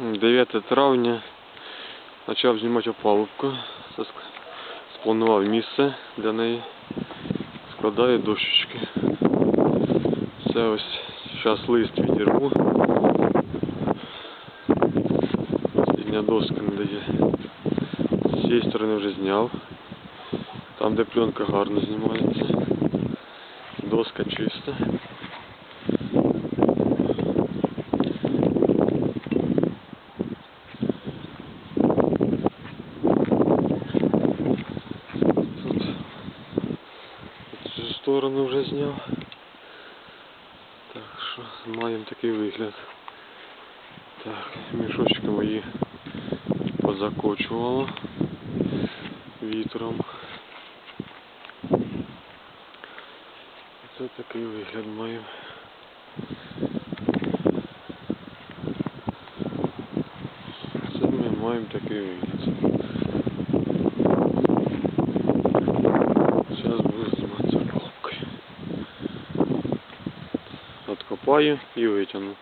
9 травня почав знімати опалубку. Спланував місце для неї. Складаю дощечки. Це ось зараз лист відірву. Остання доска не дає. З цієї сторони вже зняв. Там, де пленка гарно знімається. Доска чиста. Сторону вже зняв. Так що маємо такий вигляд. Так, мішочки мої позакочувало вітром. Це такий вигляд маємо. Це ми маємо такий вигляд. Откопаю і витягну.